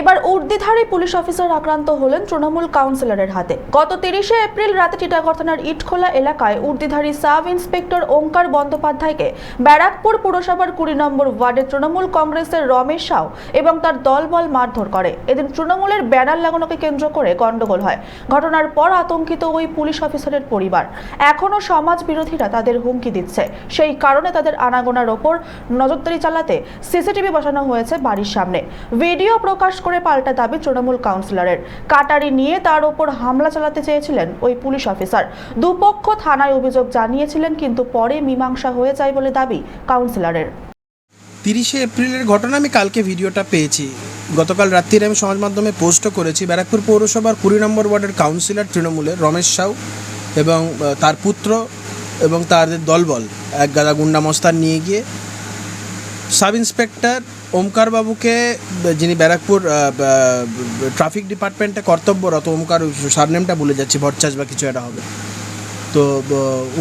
এবার উর্দিধারী police officer আক্রান্ত হলেন তৃণমূল কাউন্সিলরের হাতে। গত তিরিশে এপ্রিল রাতে টিটাগড় থানার ইটখোলা এলাকায় উর্দিধারী সাব ইন্সপেক্টর ওঙ্কার বন্দ্যোপাধ্যায়কে ব্যারাকপুর পুরসভার কুড়ি নম্বর ওয়ার্ডে তৃণমূল কংগ্রেসের রমেশ সাউ এবং তার দলবল মারধর করে। এদিন তৃণমূলের ব্যানার লাগানোকে কেন্দ্র করে গন্ডগোল হয়। ঘটনার পর আতঙ্কিত ওই পুলিশ অফিসারের পরিবার। এখনও সমাজ বিরোধীরা তাদের হুমকি দিচ্ছে। সেই কারণে তাদের আনাগোনার ওপর নজরদারি চালাতে সিসিটিভি বসানো হয়েছে বাড়ির সামনে। ভিডিও প্রকাশ করে পাল্টা দাবি তৃণমূল কাউন্সিলরের। কাটারি নিয়ে তার ওপর হামলা চালাতে চেয়েছিলেন ওই পুলিশ অফিসার। দুপক্ষ থানায় অভিযোগ জানিয়েছিলেন, কিন্তু পরে মীমাংসা হয়ে যায় বলে দাবি কাউন্সিলরের। তিরিশে এপ্রিলের ঘটনা আমি কালকে ভিডিওটা পেয়েছি। গতকাল রাত্রিরে আমি সমাজ মাধ্যমে পোস্টও করেছি। ব্যারাকপুর পৌরসভার কুড়ি নম্বর ওয়ার্ডের কাউন্সিলর তৃণমূলের রমেশ সাউ এবং তার পুত্র এবং তাদের দলবল, এক গাদা গুন্ডা মস্তান নিয়ে গিয়ে সাব ইন্সপেক্টর ওমকার বাবুকে, যিনি ব্যারাকপুর ট্রাফিক ডিপার্টমেন্টে কর্তব্যরত, ওমকার সারনেমটা ভুলে যাচ্ছি ভরচাষ বা কিছু একটা হবে। তো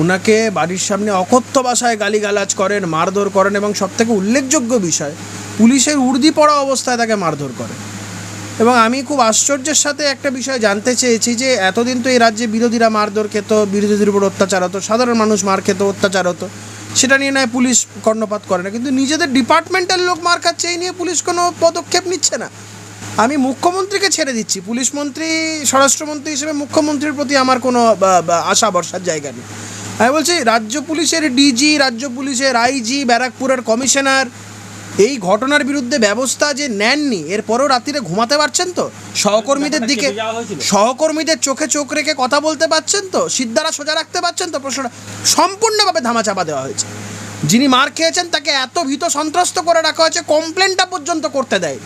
ওনাকে বাড়ির সামনে অকথ্য ভাষায় গালিগালাজ করেন, মারধর করেন এবং সবথেকে উল্লেখযোগ্য বিষয়, পুলিশের উর্দি পড়া অবস্থায় তাকে মারধর করে। এবং আমি খুব আশ্চর্যের সাথে একটা বিষয় জানতে চেয়েছি যে, এতদিন তো এই রাজ্যে বিরোধীরা মারধর খেত, বিরোধীদের উপর অত্যাচার হতো, সাধারণ মানুষ মার খেত, অত্যাচার হতো। সেটা নিয়ে নয়, পুলিশ কর্ণপাত করে না। কিন্তু নিজেদের ডিপার্টমেন্টের লোক মার খাচ্ছে, এই নিয়ে পুলিশ কোনো পদক্ষেপ নিচ্ছে না। আমি মুখ্যমন্ত্রীকে ছেড়ে দিচ্ছি। পুলিশ মন্ত্রী, স্বরাষ্ট্রমন্ত্রী হিসেবে মুখ্যমন্ত্রীর প্রতি আমার কোনো আশা ভরসার জায়গা নেই। আমি বলছি, রাজ্য পুলিশের ডিজি রাজ্য পুলিশের আইজি ব্যারাকপুরের কমিশনার এই ঘটনার বিরুদ্ধে ব্যবস্থা যে নেননি এরপরেও রাত্রিরে ঘুমাতে পারছেন তো? সহকর্মীদের দিকে সহকর্মীদের চোখে চোখ রেখে কথা বলতে পারছেন তো? সিদ্ধারা সোজা রাখতে পারছেন তো? প্রশ্নটা সম্পূর্ণভাবে ধামাচাপা দেওয়া হয়েছে। যিনি মার খেয়েছেন তাকে এত ভীত সন্ত্রস্ত করে রাখা হয়েছে কমপ্লেনটা পর্যন্ত করতে দেয়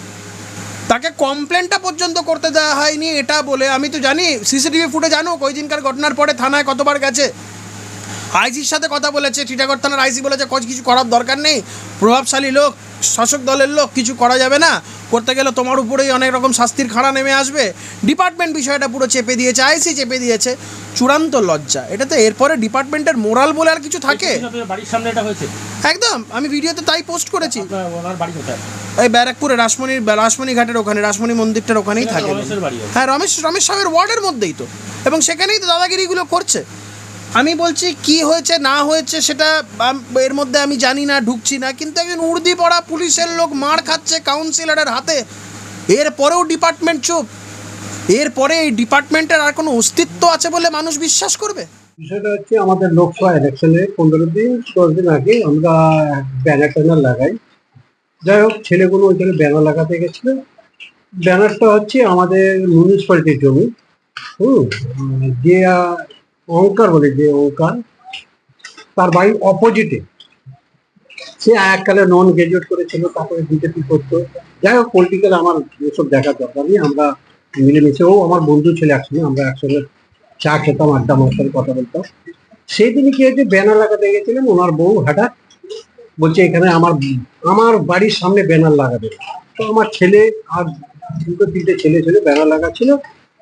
তাকে কমপ্লেনটা পর্যন্ত করতে দেওয়া হয়নি এটা বলে আমি তো জানি সিসিটিভি ফুটে জানো ওই দিনকার ঘটনার পরে থানায় কতবার গেছে আইজির সাথে কথা বলেছে টিটাগড় থানার আইসি বলেছে কোচ কিছু করার দরকার নেই। প্রভাবশালী লোক শাসক দলের লোক কিছু করা যাবে না। করতে গেলে তোমার উপরেই অনেক রকম শাস্তির খাড়া নেমে আসবে। ডিপার্টমেন্ট বিষয়টা পুরো চেপে দিয়েছে আইসি চেপে দিয়েছে। চূড়ান্ত লজ্জা। এটা তো এরপরে ডিপার্টমেন্টের মোরাল বলে আর কিছু থাকে। একদম। আমি ভিডিওতে তাই পোস্ট করেছি। এই ব্যারাকপুরে রাসমণির রাসমণি ঘাটের ওখানে রাসমণি মন্দিরটার ওখানেই থাকে। হ্যাঁ রমেশ রমেশ সাহেবের ওয়ার্ডের মধ্যেই তো। এবং সেখানেই তো দাদাগিরিগুলো করছে। আমি বলছি, কি হয়েছে, না হয়েছে সেটা এর মধ্যে আমি জানি না, ঢুকছি না। কিন্তু একজন উর্দি পড়া পুলিশের লোক মার খাচ্ছে কাউন্সিলরের হাতে। এরপরেও ডিপার্টমেন্ট চুপ। এরপরে এই ডিপার্টমেন্টের আর কোনো অস্তিত্ব আছে বলে মানুষ বিশ্বাস করবে? বিষয়টা হচ্ছে, আমাদের লোকসভা ইলেকশনে পনেরো দিন দশ দিন আগে আমরা ব্যানার ট্যানার লাগাই। যাই হোক, ছেলেগুলো ওইখানে ব্যানার লাগাতে গেছিল। ব্যানারটা হচ্ছে আমাদের মিউনিসিপ্যালিটির জমি। হুম যে আহ, অঙ্কার বলে যে অঙ্কার তার বাড়ির অপোজিটে সে এককালে নন গ্রাজুয়েট করেছিল তারপরে বিজেপি করতো। যাই হোক পলিটিক্যাল আমার এসব দেখার দরকার নেই আমরা মিলেমিশে ও আমার বন্ধু ছেলে একসঙ্গে আমরা একসঙ্গে চা খেতাম আড্ডা মারতাম কথা বলতাম। সেই দিনই কি হয়েছে ব্যানার লাগাতে গেছিলেন ওনার বউ হঠাৎ বলছে এখানে আমার আমার বাড়ির সামনে ব্যানার লাগাবে। তো আমার ছেলে আর দুটো তিনটে ছেলে ছেলে ব্যানার লাগাচ্ছিল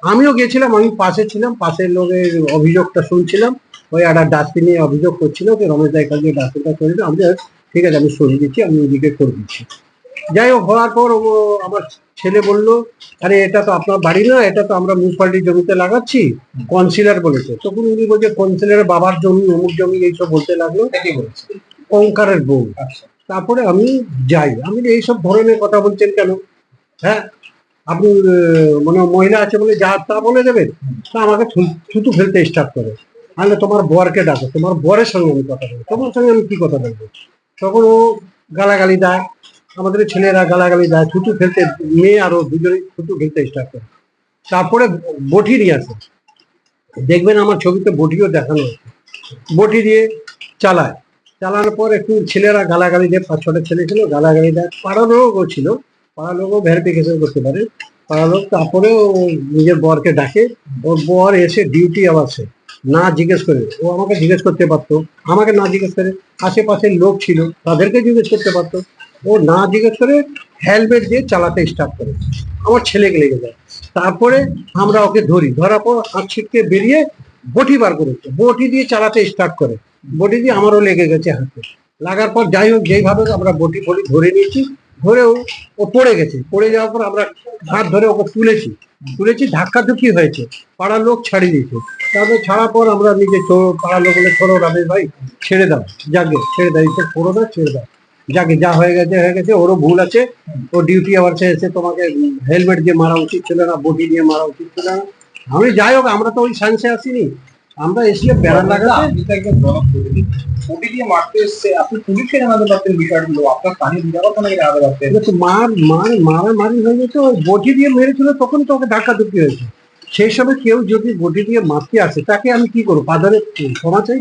আমিও গেছিলাম আমি পাশে ছিলাম পাশের লোকের অভিযোগটা শুনছিলাম। ওই একটা ডাস্টবিনে অভিযোগ করছিল যে রমেশ দা এখান দিয়ে ডাস্টবিনটা করে দিল। আমি ঠিক আছে আমি সরিয়ে দিচ্ছি আমি ওদিকে করে দিচ্ছি। যাই হোক হওয়ার পর ও আমার ছেলে বলল আরে এটা তো আপনার বাড়ি না এটা তো আমরা মিউনিসিপালিটির জমিতে লাগাচ্ছি কনসিলার বলেছে। তখন উনি বলছে কনসিলারের বাবার জমি অমুক জমি এইসব বলতে লাগল। ওঙ্কারের বউ। তারপরে আমি যাই। আমি এইসব ধরনের কথা বলছেন কেন? হ্যাঁ আপনি মানে মহিলা আছে বলে যা তা বলে দেবেন, তা আমাকে থুতু ফেলতে স্টার্ট করে। তাহলে তোমার বরকে ডাকো, তোমার বরের সঙ্গে আমি কথা বলব। তোমার সঙ্গে আমি কি কথা বলব? তখন ও গালাগালি দেয়, আমাদের ছেলেরা গালাগালি দেয়, থুতু ফেলতে, মেয়ে আরও দুজনে থুতু ফেলতে স্টার্ট করে। তারপরে বটি নিয়ে আসে। দেখবেন আমার ছবিতে বটিও দেখানো হয়েছে বটি দিয়ে চালায়। চালানোর পর একটু ছেলেরা গালাগালি দেয়, পাঁচ ছটা ছেলে ছিল, গালাগালি দেয়। পাড়ার লোকও ছিল। পাড়ার লোকও ভেরিফিকেশন করতে পারে। পাড়ার লোক তারপরে ও নিজের বরকে ডাকে, ওর বর এসে ডিউটি আবার সে না জিজ্ঞেস করে। ও আমাকে জিজ্ঞেস করতে পারতো, আমাকে না জিজ্ঞেস করে। আশেপাশের লোক ছিল, তাদেরকে জিজ্ঞেস করতে পারতো। ও না জিজ্ঞেস করে হেলমেট দিয়ে চালাতে স্টার্ট করে। আমার ছেলেকে লেগে যায় তারপরে আমরা ওকে ধরি। ধরার পর হাত ছিটকে বেরিয়ে বটি বার করেছে বটি দিয়ে চালাতে স্টার্ট করে। বটি দিয়ে আমারও লেগে গেছে হাতে। লাগার পর যাই হোক, যেইভাবে আমরা বটি ফটি ধরে নিয়েছি। ধরেও ও পড়ে গেছে। পড়ে যাওয়ার পর আমরা হাত ধরে ওকে তুলেছি। তুলেছি, ধাক্কা ধুকি হয়েছে? পাড়ার লোক ছাড়িয়ে দিয়েছে। তারপর ছাড়ার পর আমরা নিজে পাড়ার লোক বলে ছোড়ো রামেশ ভাই, ছেড়ে দাও। যাকে ছেড়ে দাও। এটা করো না, ছেড়ে দাও। যাকে যা হয়ে গেছে হয়ে গেছে, ওরও ভুল আছে। ও ডিউটি আবার এসে তোমাকে হেলমেট দিয়ে মারা উচিত ছিল না, বটি দিয়ে মারা উচিত ছিল না। আমি যাই হোক, আমরা তো ওই সায়েন্সে আসিনি। আমরা এসে বেড়া লাগাতে আপনি তো একজন জনপ্রতিনিধি ওটি দিয়ে মারতে এসছে আপনি পুলিশকে জানাতে পারতেন বিষয়গুলো? আপনার স্থানীয় নিরাপত্তা নাকি জানাতে পারতেন? তো মার মার মারি হয়ে গেছে ও বটি দিয়ে মেরেছিল তখন তো ওকে ধাক্কা ধুকি হয়েছে। সেই সময় কেউ যদি বটি দিয়ে মারতে আসে তাকে আমি কি করব? বাজারে ক্ষমা চাই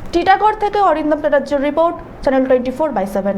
টিটাগড় থেকে Arindam চ্যাটার্জির report channel twenty four by seven